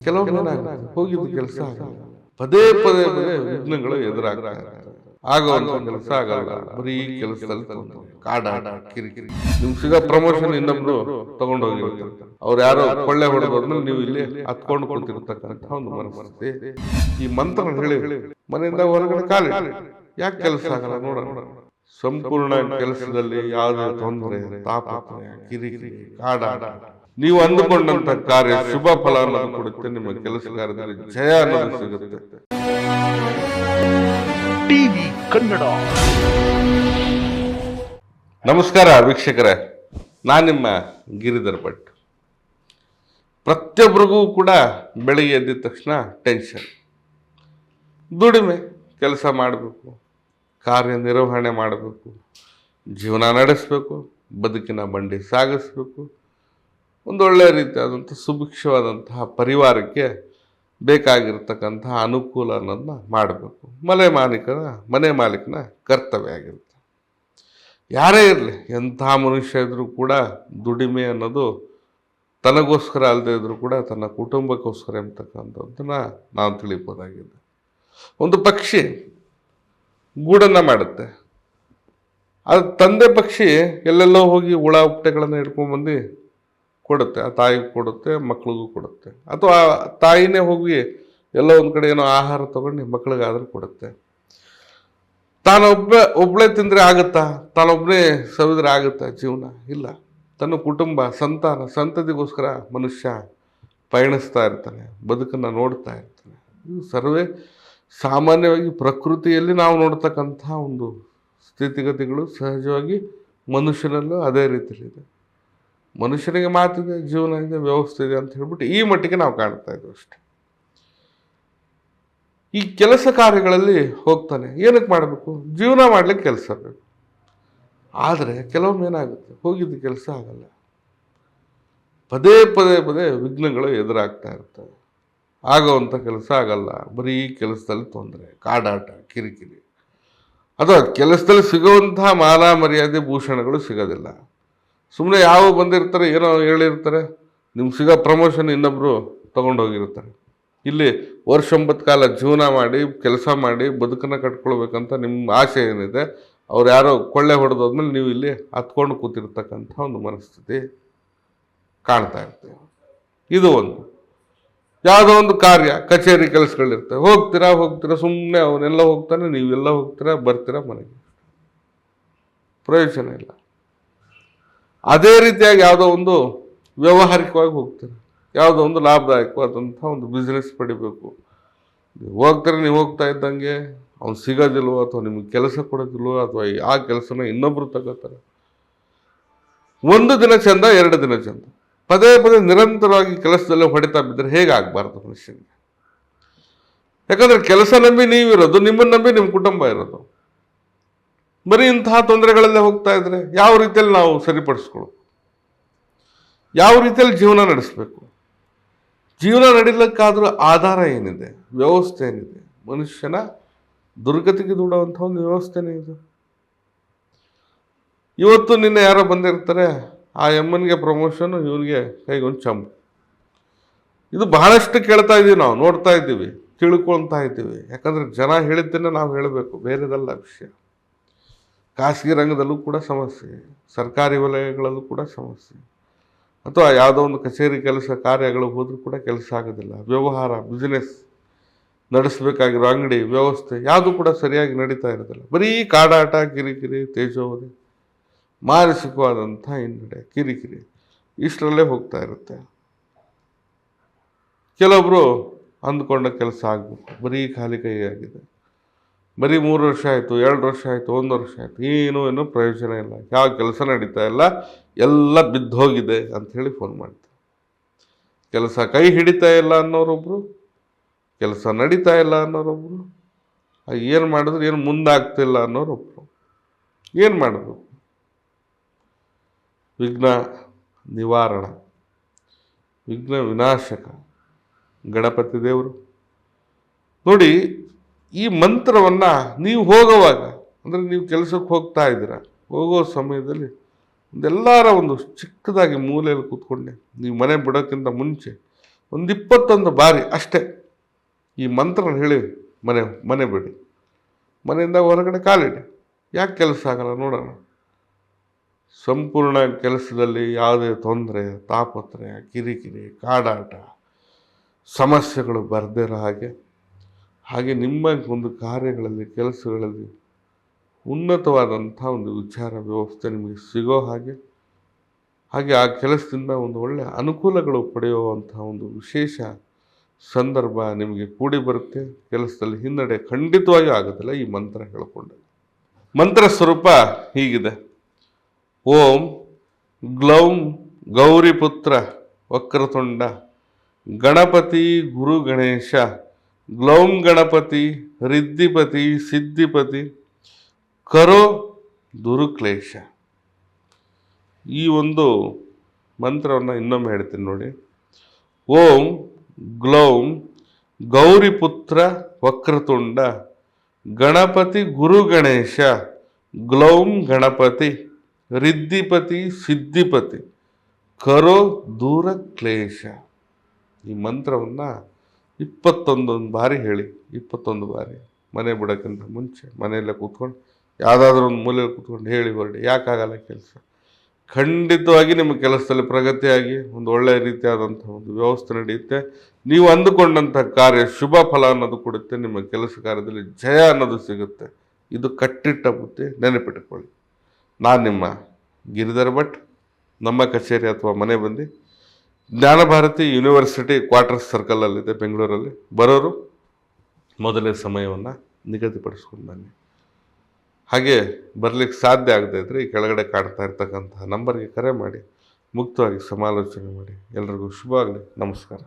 ಕೆಲವೊಮ್ಮೆ ಹೋಗಿದ್ದು ಕೆಲಸ ಪದೇ ಪದೇ ಪದೇ ವಿಘ್ನಗಳು ಎದುರಾಗ್ತವೆ ಆಗುವಂತ ಕೆಲಸ ಆಗಲ್ಲ ಬರೀ ಕೆಲಸದಲ್ಲಿ ಕಾಡಾಡ ಕಾಡಾಟ ಕಿರಿಕಿರಿ. ನಿಮ್ ಸಿಗ ಪ್ರಮೋಷನ್ ಇನ್ನೊಬ್ರು ತಗೊಂಡು ಹೋಗಿರ್ತಾರೆ ಅವ್ರು ಯಾರೋ ಕೊಳ್ಳೆ ಹೊಡೆದ್ಮೇಲೆ ನೀವು ಇಲ್ಲಿ ಹತ್ಕೊಂಡು ಕೂತಿರ್ತಕ್ಕಂಥ ಒಂದು ಮನಸ್ಥಿತಿ. ಈ ಮಂತ್ರ ಹೇಳಿ ಮನೆಯಿಂದ ಹೊರಗಡೆ ಕಾಲಿ ಯಾಕೆ ಕೆಲಸ ಆಗಲ್ಲ ನೋಡ ಸಂಪೂರ್ಣ ಕೆಲಸದಲ್ಲಿ ಯಾವುದೇ ತೊಂದರೆ ತಾಪತ್ರಯ ಕಿರಿಕಿರಿ ಕಾಡಾಟ. ನೀವು ಅಂದುಕೊಂಡಂತ ಕಾರ್ಯ ಶುಭ ಫಲ ಅನ್ನೋದು ಕೊಡುತ್ತೆ ನಿಮ್ಮ ಕೆಲಸ ಕಾರ್ಯದಲ್ಲಿ ಜಯ ಅನ್ನೋದು ಸಿಗುತ್ತೆ. ಟಿವಿ ಕನ್ನಡ. ನಮಸ್ಕಾರ ವೀಕ್ಷಕರೇ ನಾನು ನಿಮ್ಮ ಗಿರಿಧರ್ ಭಟ್. ಪ್ರತಿಯೊಬ್ಬರಿಗೂ ಕೂಡ ಬೆಳಿಗ್ಗೆ ಎದ್ದಿದ ತಕ್ಷಣ ಟೆನ್ಷನ್ ದುಡಿಮೆ ಕೆಲಸ ಮಾಡಬೇಕು ಕಾರ್ಯನಿರ್ವಹಣೆ ಮಾಡಬೇಕು ಜೀವನ ನಡೆಸಬೇಕು ಬದುಕಿನ ಬಂಡಿ ಸಾಗಿಸ್ಬೇಕು ಒಂದೊಳ್ಳೆ ರೀತಿಯಾದಂಥ ಸುಭಿಕ್ಷವಾದಂತಹ ಪರಿವಾರಕ್ಕೆ ಬೇಕಾಗಿರ್ತಕ್ಕಂತಹ ಅನುಕೂಲ ಅನ್ನೋದನ್ನ ಮಾಡಬೇಕು. ಮನೆ ಮಾಲೀಕನ ಮನೆ ಮಾಲೀಕನ ಕರ್ತವ್ಯ ಆಗಿರುತ್ತೆ. ಯಾರೇ ಇರಲಿ, ಎಂಥ ಮನುಷ್ಯ ಇದ್ದರೂ ಕೂಡ ದುಡಿಮೆ ಅನ್ನೋದು ತನಗೋಸ್ಕರ ಅಲ್ಲದೆ ಇದ್ದರೂ ಕೂಡ ತನ್ನ ಕುಟುಂಬಕ್ಕೋಸ್ಕರ ಎಂಬತಕ್ಕಂಥದ್ದನ್ನು ನಾವು ತಿಳಿಬೋದಾಗಿದೆ ಒಂದು ಪಕ್ಷಿ ಗೂಡನ್ನು ಮಾಡುತ್ತೆ. ಅದು ತಂದೆ ಪಕ್ಷಿ ಎಲ್ಲೆಲ್ಲೋ ಹೋಗಿ ಹುಳ ಉಪ್ಪಟೆಗಳನ್ನು ಹಿಡ್ಕೊಂಡ್ಬಂದು ಕೊಡುತ್ತೆ, ಆ ತಾಯಿಗೂ ಕೊಡುತ್ತೆ, ಮಕ್ಳಿಗೂ ಕೊಡುತ್ತೆ. ಅಥವಾ ತಾಯಿನೇ ಹೋಗಿ ಎಲ್ಲ ಒಂದು ಕಡೆ ಏನೋ ಆಹಾರ ತಗೊಂಡು ಮಕ್ಳಿಗಾದ್ರೂ ಕೊಡುತ್ತೆ. ತಾನೊಬ್ಬ ಒಬ್ಬಳೇ ತಿಂದರೆ ಆಗುತ್ತಾ? ತಾನೊಬ್ಬನೇ ಸವಿದ್ರೆ ಆಗುತ್ತಾ ಜೀವನ? ಇಲ್ಲ. ತನ್ನ ಕುಟುಂಬ, ಸಂತಾನ, ಸಂತತಿಗೋಸ್ಕರ ಮನುಷ್ಯ ಪಯಣಿಸ್ತಾ ಇರ್ತಾನೆ, ಬದುಕನ್ನು ನೋಡ್ತಾ ಇರ್ತಾನೆ. ಇದು ಸರ್ವೇ ಸಾಮಾನ್ಯವಾಗಿ ಪ್ರಕೃತಿಯಲ್ಲಿ ನಾವು ನೋಡ್ತಕ್ಕಂಥ ಒಂದು ಸ್ಥಿತಿಗತಿಗಳು ಸಹಜವಾಗಿ ಮನುಷ್ಯನಲ್ಲೂ ಅದೇ ರೀತಿಯಲ್ಲಿದೆ. ಮನುಷ್ಯನಿಗೆ ಮಾತಿದೆ ಜೀವನ ಇದೆ ವ್ಯವಸ್ಥೆ ಇದೆ ಅಂತ ಹೇಳ್ಬಿಟ್ಟು ಈ ಮಟ್ಟಿಗೆ ನಾವು ಕಾಣ್ತಾ ಇದ್ದೀವಿ ಅಷ್ಟೆ. ಈ ಕೆಲಸ ಕಾರ್ಯಗಳಲ್ಲಿ ಹೋಗ್ತಾನೆ. ಏನಕ್ಕೆ ಮಾಡಬೇಕು? ಜೀವನ ಮಾಡಲಿಕ್ಕೆ ಕೆಲಸ ಬೇಕು. ಆದರೆ ಕೆಲವೊಮ್ಮೆ ಏನಾಗುತ್ತೆ? ಹೋಗಿದ್ದ ಕೆಲಸ ಆಗಲ್ಲ. ಪದೇ ಪದೇ ಪದೇ ವಿಘ್ನಗಳು ಎದುರಾಗ್ತಾ ಇರ್ತವೆ. ಆಗೋವಂಥ ಕೆಲಸ ಆಗಲ್ಲ. ಬರೀ ಕೆಲಸದಲ್ಲಿ ತೊಂದರೆ, ಕಾಡಾಟ, ಕಿರಿಕಿರಿ. ಅಥವಾ ಕೆಲಸದಲ್ಲಿ ಸಿಗುವಂತಹ ಮಾನ ಮರ್ಯಾದೆ ಭೂಷಣಗಳು ಸಿಗೋದಿಲ್ಲ. ಸುಮ್ಮನೆ ಯಾವ ಬಂದಿರ್ತಾರೆ, ಏನೋ ಹೇಳಿರ್ತಾರೆ. ನಿಮ್ಗೆ ಸಿಗೋ ಪ್ರಮೋಷನ್ ಇನ್ನೊಬ್ಬರು ತೊಗೊಂಡೋಗಿರ್ತಾರೆ. ಇಲ್ಲಿ ವರ್ಷೊಂಬತ್ತು ಕಾಲ ಜೀವನ ಮಾಡಿ, ಕೆಲಸ ಮಾಡಿ, ಬದುಕನ್ನು ಕಟ್ಕೊಳ್ಬೇಕಂತ ನಿಮ್ಮ ಆಸೆ ಏನಿದೆ, ಅವ್ರು ಯಾರೋ ಕೊಳ್ಳೆ ಹೊಡೆದೋದ್ಮೇಲೆ ನೀವು ಇಲ್ಲಿ ಹತ್ಕೊಂಡು ಕೂತಿರ್ತಕ್ಕಂಥ ಒಂದು ಮನಸ್ಥಿತಿ ಕಾಣ್ತಾ ಇರ್ತೀವಿ ಇದು ಒಂದು. ಯಾವುದೋ ಒಂದು ಕಾರ್ಯ, ಕಚೇರಿ ಕೆಲಸಗಳಿರ್ತವೆ ಹೋಗ್ತೀರಾ ಹೋಗ್ತೀರಾ ಸುಮ್ಮನೆ ಅವನೆಲ್ಲ ಹೋಗ್ತಾನೆ, ನೀವೆಲ್ಲ ಹೋಗ್ತೀರಾ, ಬರ್ತೀರಾ ಮನೆಗೆ. ಪ್ರಯೋಜನ ಇಲ್ಲ. ಅದೇ ರೀತಿಯಾಗಿ ಯಾವುದೋ ಒಂದು ವ್ಯಾವಹಾರಿಕವಾಗಿ ಹೋಗ್ತಾರೆ. ಯಾವುದೋ ಒಂದು ಲಾಭದಾಯಕವಾದಂಥ ಒಂದು ಬಿಸ್ನೆಸ್ ಪಡಿಬೇಕು. ನೀವು ಹೋಗ್ತಾರೆ, ನೀವು ಹೋಗ್ತಾ ಇದ್ದಂಗೆ ಅವ್ನು ಸಿಗೋದಿಲ್ವೋ ಅಥವಾ ನಿಮಗೆ ಕೆಲಸ ಕೊಡೋದಿಲ್ವೋ ಅಥವಾ ಆ ಕೆಲಸನ ಇನ್ನೊಬ್ಬರು ತಗೋತಾರೆ. ಒಂದು ದಿನ ಚಂದ, ಎರಡು ದಿನ ಚಂದ. ಪದೇ ಪದೇ ನಿರಂತರವಾಗಿ ಕೆಲಸದಲ್ಲೇ ಹೊಡಿತಾ ಬಿದ್ದರೆ ಹೇಗಾಗಬಾರ್ದು ಮನುಷ್ಯನಿಗೆ? ಯಾಕಂದರೆ ಕೆಲಸ ನಂಬಿ ನೀವಿರೋದು, ನಿಮ್ಮನ್ನು ನಂಬಿ ನಿಮ್ಮ ಕುಟುಂಬ ಇರೋದು. ಬರೀ ಇಂತಹ ತೊಂದರೆಗಳಲ್ಲೇ ಹೋಗ್ತಾ ಇದ್ರೆ ಯಾವ ರೀತಿಯಲ್ಲಿ ನಾವು ಸರಿಪಡಿಸ್ಕೊಳ್ಬೇಕು ಯಾವ ರೀತಿಯಲ್ಲಿ ಜೀವನ ನಡೆಸಬೇಕು? ಜೀವನ ನಡೀಲಿಕ್ಕಾದ್ರೂ ಆಧಾರ ಏನಿದೆ? ವ್ಯವಸ್ಥೆ ಏನಿದೆ? ಮನುಷ್ಯನ ದುರ್ಗತಿಗೆ ದೂಡುವಂಥ ಒಂದು ವ್ಯವಸ್ಥೆನೇ ಇದು. ಇವತ್ತು ನಿನ್ನೆ ಯಾರೋ ಬಂದಿರ್ತಾರೆ, ಆ ಎಮ್ಮನಿಗೆ ಪ್ರಮೋಷನ್ ಇವನಿಗೆ ಕೈಗೊಂದು ಚಂಬು ಇದು ಬಹಳಷ್ಟು ಕೇಳ್ತಾ ಇದ್ದೀವಿ ನಾವು, ನೋಡ್ತಾ ಇದ್ದೀವಿ ತಿಳ್ಕೊಳ್ತಾ ಇದ್ದೀವಿ ಯಾಕಂದ್ರೆ ಜನ ಹೇಳಿದ್ದನ್ನೇ ನಾವು ಹೇಳಬೇಕು, ಬೇರೆದಲ್ಲ ವಿಷಯ. ಖಾಸಗಿ ರಂಗದಲ್ಲೂ ಕೂಡ ಸಮಸ್ಯೆ, ಸರ್ಕಾರಿ ವಲಯಗಳಲ್ಲೂ ಕೂಡ ಸಮಸ್ಯೆ. ಅಥವಾ ಯಾವುದೋ ಒಂದು ಕಚೇರಿ ಕೆಲಸ ಕಾರ್ಯಗಳು ಹೋದರೂ ಕೂಡ ಕೆಲಸ ಆಗೋದಿಲ್ಲ. ವ್ಯವಹಾರ ಬಿಸ್ನೆಸ್ ನಡೆಸಬೇಕಾಗಿರೋ ಅಂಗಡಿ, ವ್ಯವಸ್ಥೆ ಯಾವುದು ಕೂಡ ಸರಿಯಾಗಿ ನಡೀತಾ ಇರೋದಿಲ್ಲ. ಬರೀ ಕಾಡಾಟ, ಕಿರಿಕಿರಿ, ತೇಜೋವಧಿ ಮಾನಸಿಕವಾದಂಥ ಹಿನ್ನಡೆ, ಕಿರಿಕಿರಿ ಇಷ್ಟರಲ್ಲೇ ಹೋಗ್ತಾ ಇರುತ್ತೆ. ಕೆಲವೊಬ್ಬರು ಅಂದ್ಕೊಂಡ ಕೆಲಸ ಆಗಬೇಕು ಬರೀ ಖಾಲಿ ಕೈಯಾಗಿದೆ ಬರೀ ಮೂರು ವರ್ಷ ಆಯಿತು, ಎರಡು ವರ್ಷ ಆಯಿತು, ಒಂದು ವರ್ಷ ಆಯಿತು, ಏನೂ ಏನೂ ಪ್ರಯೋಜನ ಇಲ್ಲ. ಯಾವ ಕೆಲಸ ನಡೀತಾ ಇಲ್ಲ, ಎಲ್ಲ ಬಿದ್ದೋಗಿದೆ ಅಂಥೇಳಿ ಫೋನ್ ಮಾಡ್ತಾರೆ. ಕೆಲಸ ಕೈ ಹಿಡಿತಾ ಇಲ್ಲ ಅನ್ನೋರೊಬ್ಬರು ಕೆಲಸ ನಡೀತಾ ಇಲ್ಲ ಅನ್ನೋರೊಬ್ಬರು ಏನು ಮಾಡಿದ್ರು ಏನು ಮುಂದಾಗ್ತಿಲ್ಲ ಅನ್ನೋರೊಬ್ಬರು ಏನು ಮಾಡಬೇಕು? ವಿಘ್ನ ನಿವಾರಣ, ವಿಘ್ನ ವಿನಾಶಕ. ಗಣಪತಿ ದೇವರು. ನೋಡಿ ಈ ಮಂತ್ರವನ್ನು ನೀವು ಹೋಗುವಾಗ, ಅಂದರೆ ನೀವು ಕೆಲಸಕ್ಕೆ ಹೋಗ್ತಾ ಇದ್ದೀರ, ಹೋಗೋ ಸಮಯದಲ್ಲಿ ಒಂದೆಲ್ಲರ ಒಂದು ಚಿಕ್ಕದಾಗಿ ಮೂಲೆಯಲ್ಲಿ ಕೂತ್ಕೊಂಡೆ. ನೀವು ಮನೆ ಬಿಡೋಕ್ಕಿಂತ ಮುಂಚೆ ಒಂದು ಇಪ್ಪತ್ತೊಂದು ಬಾರಿ ಅಷ್ಟೇ ಈ ಮಂತ್ರನ ಹೇಳಿ ಮನೆ ಮನೆ ಬಿಡಿ. ಮನೆಯಿಂದ ಹೊರಗಡೆ ಕಾಲಿಡಿ. ಯಾಕೆ ಕೆಲಸ ಆಗಲ್ಲ ನೋಡೋಣ. ಸಂಪೂರ್ಣ ಕೆಲಸದಲ್ಲಿ ಯಾವುದೇ ತೊಂದರೆ, ತಾಪತ್ರಯ, ಕಿರಿಕಿರಿ, ಕಾಡಾಟ, ಸಮಸ್ಯೆಗಳು ಬರದಿರೋ ಹಾಗೆ ಹಾಗೆ ನಿಮ್ಮ ಒಂದು ಕಾರ್ಯಗಳಲ್ಲಿ, ಕೆಲಸಗಳಲ್ಲಿ ಉನ್ನತವಾದಂಥ ಒಂದು ವಿಚಾರ, ವ್ಯವಸ್ಥೆ ನಿಮಗೆ ಸಿಗೋ ಹಾಗೆ ಹಾಗೆ ಆ ಕೆಲಸದಿಂದ ಒಂದು ಒಳ್ಳೆಯ ಅನುಕೂಲಗಳು ಪಡೆಯುವಂಥ ಒಂದು ವಿಶೇಷ ಸಂದರ್ಭ ನಿಮಗೆ ಕೂಡಿ ಬರುತ್ತೆ. ಕೆಲಸದಲ್ಲಿ ಹಿನ್ನಡೆ ಖಂಡಿತವಾಗಿಯೂ ಆಗೋದಿಲ್ಲ ಈ ಮಂತ್ರ ಹೇಳಿಕೊಂಡೆ. ಮಂತ್ರ ಸ್ವರೂಪ ಹೀಗಿದೆ. ಓಂ ಗ್ಲೌಂ ಗೌರಿಪುತ್ರ ವಕ್ರತುಂಡ, ಗಣಪತಿ ಗುರು ಗಣೇಶ ಗ್ಲೌಂ ಗಣಪತಿ ರಿದ್ಧಿಪತಿ ಸಿದ್ಧಿಪತಿ, ಕರೋ ದುರುಕ್ಲೇಶ. ಈ ಒಂದು ಮಂತ್ರವನ್ನು ಇನ್ನೊಮ್ಮೆ ಹೇಳ್ತೀನಿ ನೋಡಿ. ಓಂ ಗ್ಲೌಂ ಗೌರಿಪುತ್ರ ವಕ್ರತುಂಡ, ಗಣಪತಿ ಗುರು ಗಣೇಶ, ಗ್ಲೌಂ ಗಣಪತಿ ರಿದ್ಧಿಪತಿ ಸಿದ್ಧಿಪತಿ, ಕರೋ ದೂರ ಕ್ಲೇಶ ಈ ಮಂತ್ರವನ್ನು ಇಪ್ಪತ್ತೊಂದೊಂದು ಬಾರಿ ಹೇಳಿ, ಇಪ್ಪತ್ತೊಂದು ಬಾರಿ. ಮನೆ ಬಿಡೋಕ್ಕಿಂತ ಮುಂಚೆ ಮನೆಯಲ್ಲೇ ಕೂತ್ಕೊಂಡು, ಯಾವುದಾದ್ರೂ ಒಂದು ಮೂಲೆಯಲ್ಲಿ ಕೂತ್ಕೊಂಡು ಹೇಳಿ ಹೊರಡಿ, ಯಾಕಾಗಲ್ಲ ಕೆಲಸ? ಖಂಡಿತವಾಗಿ ನಿಮ್ಮ ಕೆಲಸದಲ್ಲಿ ಪ್ರಗತಿಯಾಗಿ ಒಂದು ಒಳ್ಳೆಯ ರೀತಿಯಾದಂಥ ಒಂದು ವ್ಯವಸ್ಥೆ ನಡೆಯುತ್ತೆ. ನೀವು ಅಂದುಕೊಂಡಂಥ ಕಾರ್ಯ ಶುಭ ಫಲ ಅನ್ನೋದು ಕೊಡುತ್ತೆ, ನಿಮ್ಮ ಕೆಲಸ ಕಾರ್ಯದಲ್ಲಿ ಜಯ ಅನ್ನೋದು ಸಿಗುತ್ತೆ. ಇದು ಕಟ್ಟಿಟ್ಟ ಬುದ್ಧಿ, ನೆನಪಿಟ್ಕೊಳ್ಳಿ. ನಾನು ನಿಮ್ಮ ಗಿರಿಧರ್ ಭಟ್, ನಮ್ಮ ಕಚೇರಿ ಅಥವಾ ಮನೆ ಬಂದು ಜ್ಞಾನಭಾರತಿ ಯೂನಿವರ್ಸಿಟಿ ಕ್ವಾರ್ಟರ್ಸ್ ಸರ್ಕಲಲ್ಲಿದೆ ಬೆಂಗಳೂರಲ್ಲಿ. ಬರೋರು ಮೊದಲೇ ಸಮಯವನ್ನು ನಿಗದಿಪಡಿಸ್ಕೊಂಡು ಬನ್ನಿ. ಹಾಗೆ ಬರಲಿಕ್ಕೆ ಸಾಧ್ಯ ಆಗದೆ ಇದ್ದರೆ ಈ ಕೆಳಗಡೆ ಕಾಡ್ತಾ ಇರ್ತಕ್ಕಂತಹ ನಂಬರ್ಗೆ ಕರೆ ಮಾಡಿ, ಮುಕ್ತವಾಗಿ ಸಮಾಲೋಚನೆ ಮಾಡಿ. ಎಲ್ರಿಗೂ ಶುಭ ನಮಸ್ಕಾರ.